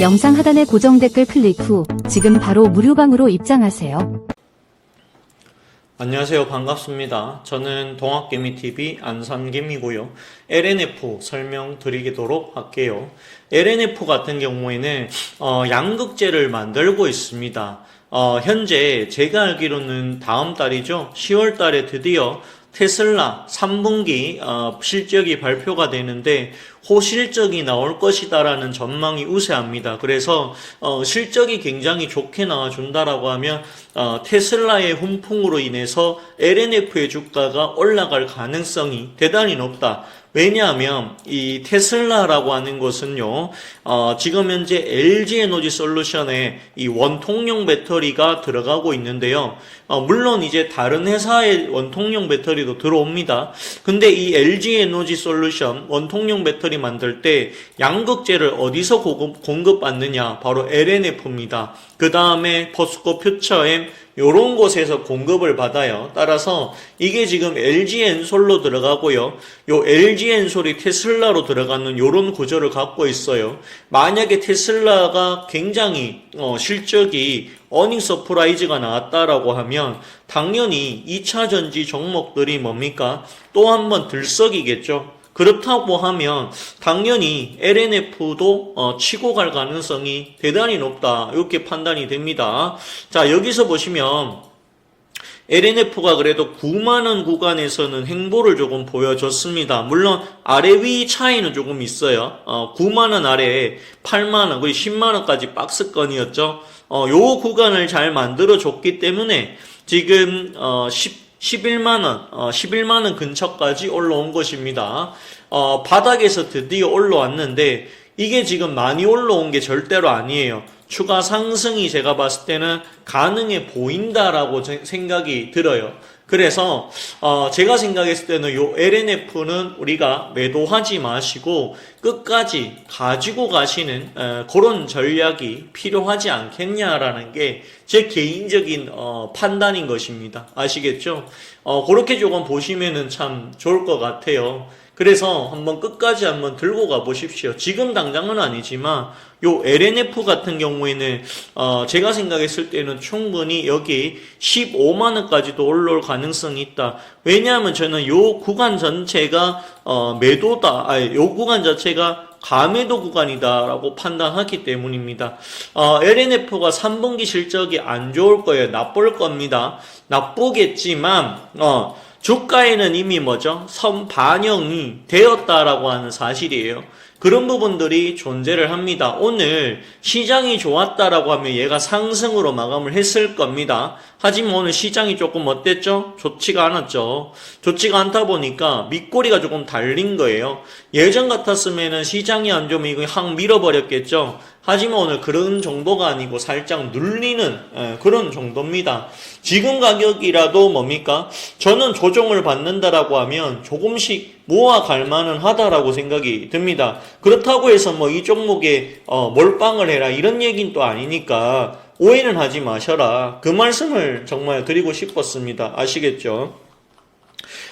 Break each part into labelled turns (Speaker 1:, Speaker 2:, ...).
Speaker 1: 영상 하단의 고정 댓글 클릭 후 지금 바로 무료방으로 입장하세요.
Speaker 2: 안녕하세요. 반갑습니다. 저는 동학개미TV 안산개미고요. LNF 설명드리도록 할게요. LNF 같은 경우에는 어, 양극재를 만들고 있습니다. 어, 현재 제가 알기로는 다음 달이죠. 10월 달에 드디어 테슬라 3분기 어, 실적이 발표가 되는데 호실적이 나올 것이다라는 전망이 우세합니다. 그래서 어, 실적이 굉장히 좋게 나와준다라고 하면 어, 테슬라의 훈풍으로 인해서 LNF의 주가가 올라갈 가능성이 대단히 높다. 왜냐하면 이 테슬라라고 하는 것은요, 어, 지금 현재 LG 에너지 솔루션에 이 원통용 배터리가 들어가고 있는데요. 어, 물론 이제 다른 회사의 원통용 배터리도 들어옵니다. 근데 이 LG 에너지 솔루션 원통용 배터리 만들 때 양극재를 어디서 공급, 공급받느냐? 바로 LNF입니다. 그 다음에 포스코 퓨처엠 요런 곳에서 공급을 받아요. 따라서 이게 지금 LG 엔솔로 들어가고요. 요 LG 엔솔이 테슬라로 들어가는 요런 구조를 갖고 있어요. 만약에 테슬라가 굉장히 어, 실적이 어닝 서프라이즈가 나왔다라고 하면 당연히 2차 전지 종목들이 뭡니까? 또 한 번 들썩이겠죠. 그렇다고 하면 당연히 LNF도 어, 치고 갈 가능성이 대단히 높다. 이렇게 판단이 됩니다. 자, 여기서 보시면 LNF가 그래도 9만원 구간에서는 행보를 조금 보여줬습니다. 물론 아래 위 차이는 조금 있어요. 어, 9만원 아래에 8만원, 거의 10만원까지 박스권이었죠. 어, 요 구간을 잘 만들어줬기 때문에 지금 어, 10, 11만원, 어, 11만원 근처까지 올라온 것입니다. 어, 바닥에서 드디어 올라왔는데 이게 지금 많이 올라온 게 절대로 아니에요. 추가 상승이 제가 봤을 때는 가능해 보인다라고 제- 생각이 들어요. 그래서 어, 제가 생각했을 때는 요 LNF는 우리가 매도하지 마시고 끝까지 가지고 가시는 어, 그런 전략이 필요하지 않겠냐라는 게 제 개인적인 어, 판단인 것입니다. 아시겠죠? 어, 그렇게 조금 보시면은 참 좋을 것 같아요. 그래서 한번 끝까지 한번 들고 가 보십시오. 지금 당장은 아니지만 요 LNF 같은 경우에는 어 제가 생각했을 때는 충분히 여기 15만 원까지도 올라올 가능성이 있다. 왜냐하면 저는 요 구간 전체가 어 매도다. 아니 요 구간 자체가 가매도 구간이다라고 판단하기 때문입니다. 어, LNF가 3분기 실적이 안 좋을 거예요. 나쁠 겁니다. 나쁘겠지만 어 주가에는 이미 뭐죠? 선 반영이 되었다라고 하는 사실이에요. 그런 부분들이 존재를 합니다. 오늘 시장이 좋았다라고 하면 얘가 상승으로 마감을 했을 겁니다. 하지만 오늘 시장이 조금 어땠죠? 좋지가 않았죠. 좋지가 않다 보니까 밑꼬리가 조금 달린 거예요. 예전 같았으면은 시장이 안 좋으면 이거 확 밀어버렸겠죠. 하지만 오늘 그런 정도가 아니고 살짝 눌리는 예, 그런 정도입니다. 지금 가격이라도 뭡니까? 저는 조정을 받는다라고 하면 조금씩 모아갈 만은 하다라고 생각이 듭니다. 그렇다고 해서 뭐 이 종목에 어, 몰빵을 해라 이런 얘기는 또 아니니까 오해는 하지 마셔라. 그 말씀을 정말 드리고 싶었습니다. 아시겠죠?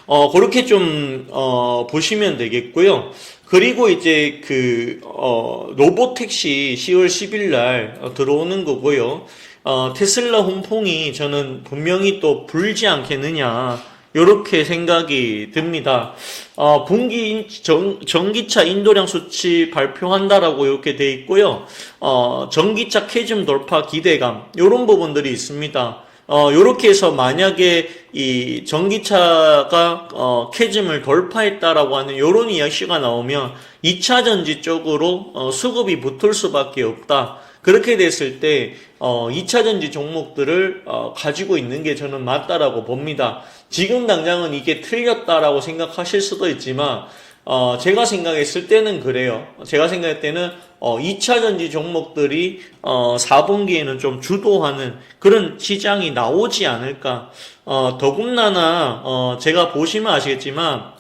Speaker 2: 어, 그렇게 좀, 어, 보시면 되겠고요. 그리고 이제 그, 어, 로보택시 10월 10일 날 어, 들어오는 거고요. 어, 테슬라 홍풍이 저는 분명히 또 불지 않겠느냐. 요렇게 생각이 듭니다. 어, 분기 인- 전, 전기차 인도량 수치 발표한다라고 이렇게 돼 있고요. 어, 전기차 캐즘 돌파 기대감. 요런 부분들이 있습니다. 어, 요렇게 해서 만약에 이 전기차가 어, 캐즘을 돌파했다라고 하는 요런 이야기가 나오면 2차 전지 쪽으로 어, 수급이 붙을 수밖에 없다. 그렇게 됐을 때 어, 2차 전지 종목들을 어, 가지고 있는 게 저는 맞다라고 봅니다. 지금 당장은 이게 틀렸다라고 생각하실 수도 있지만 어, 제가 생각했을 때는 그래요. 제가 생각할 때는 어, 2차 전지 종목들이 어, 4분기에는 좀 주도하는 그런 시장이 나오지 않을까. 어, 더군다나 어, 제가 보시면 아시겠지만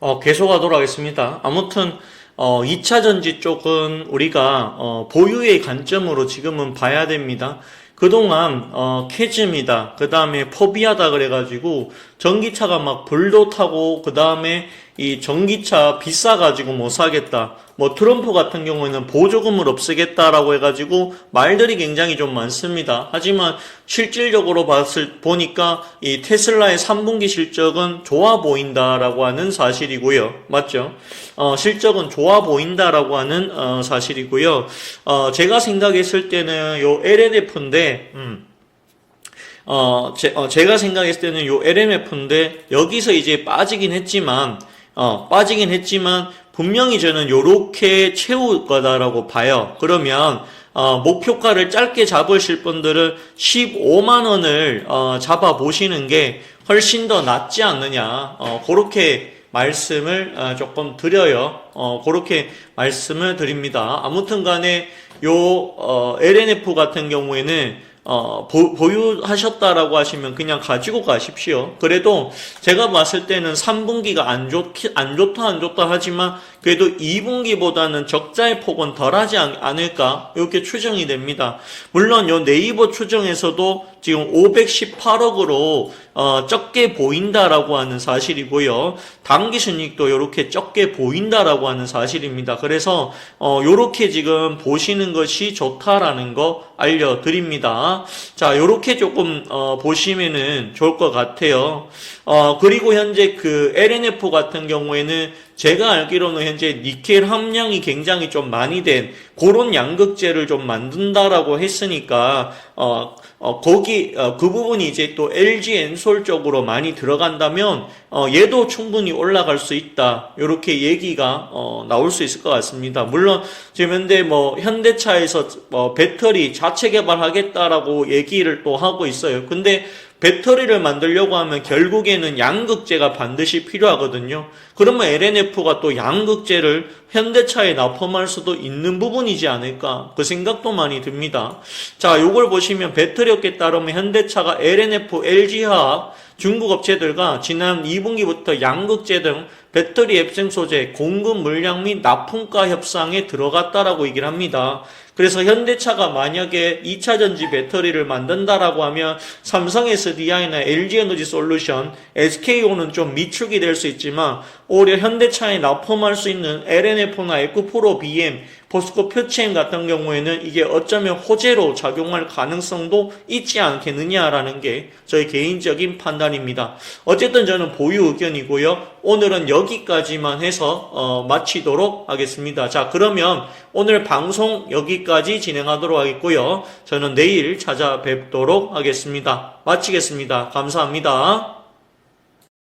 Speaker 2: 어, 계속하도록 하겠습니다. 아무튼 어, 2차 전지 쪽은 우리가 어, 보유의 관점으로 지금은 봐야 됩니다. 그동안 어, 캐즘이다. 그 다음에 포비아다 그래가지고 전기차가 막 불도 타고 그 다음에 이 전기차 비싸가지고 못 사겠다. 뭐 트럼프 같은 경우에는 보조금을 없애겠다라고 해가지고 말들이 굉장히 좀 많습니다. 하지만 실질적으로 봤을 보니까 이 테슬라의 3분기 실적은 좋아 보인다라고 하는 사실이고요. 맞죠? 어, 실적은 좋아 보인다라고 하는 어, 사실이고요. 어, 제가 생각했을 때는 요 LNF인데 음, 어, 제, 가 생각했을 때는 요 LMF인데 여기서 이제 빠지긴 했지만 어, 빠지긴 했지만 분명히 저는 요렇게 채울 거다라고 봐요. 그러면 어, 목표가를 짧게 잡으실 분들은 15만 원을 어, 잡아 보시는 게 훨씬 더 낫지 않느냐. 어, 그렇게 말씀을 어, 조금 드려요. 어, 그렇게 말씀을 드립니다. 아무튼 간에 요 어, LNF 같은 경우에는 어, 보, 보유하셨다라고 하시면 그냥 가지고 가십시오. 그래도 제가 봤을 때는 3분기가 안 좋, 안 좋다, 안 좋다 하지만 그래도 2분기보다는 적자의 폭은 덜 하지 않, 않을까? 이렇게 추정이 됩니다. 물론 요 네이버 추정에서도 지금 518억으로 어, 적게 보인다라고 하는 사실이고요. 당기 순이익도 이렇게 적게 보인다라고 하는 사실입니다. 그래서 어, 이렇게 지금 보시는 것이 좋다라는 거 알려드립니다. 자, 이렇게 조금 어, 보시면은 좋을 것 같아요. 어, 그리고 현재 그 LNF 같은 경우에는 제가 알기로는 현재 니켈 함량이 굉장히 좀 많이 된 그런 양극재를 좀 만든다라고 했으니까 어, 어 거기 어, 그 부분이 이제 또 LG 엔솔 쪽으로 많이 들어간다면 어, 얘도 충분히 올라갈 수 있다 이렇게 얘기가 어, 나올 수 있을 것 같습니다. 물론 지금 현재 뭐 현대차에서 뭐 배터리 자체 개발하겠다라고 얘기를 또 하고 있어요. 근데 배터리를 만들려고 하면 결국에는 양극재가 반드시 필요하거든요. 그러면 LNF가 또 양극재를 현대차에 납품할 수도 있는 부분이지 않을까 그 생각도 많이 듭니다. 자, 요걸 보시면 배터리 업계 따르면 현대차가 LNF, LG화학 중국 업체들과 지난 2분기부터 양극재 등 배터리 앱생 소재 공급 물량 및 납품가 협상에 들어갔다라고 얘기를 합니다. 그래서 현대차가 만약에 2차 전지 배터리를 만든다라고 하면 삼성 SDI나 LG 에너지 솔루션, SKO는 좀 미축이 될 수 있지만 오히려 현대차에 납품할 수 있는 LNF나 에코프로 BM, 포스코 표체인 같은 경우에는 이게 어쩌면 호재로 작용할 가능성도 있지 않겠느냐라는 게 저희 개인적인 판단입니다. 어쨌든 저는 보유 의견이고요. 오늘은 여기까지만 해서 어, 마치도록 하겠습니다. 자, 그러면 오늘 방송 여기까지 진행하도록 하겠고요. 저는 내일 찾아뵙도록 하겠습니다. 마치겠습니다. 감사합니다.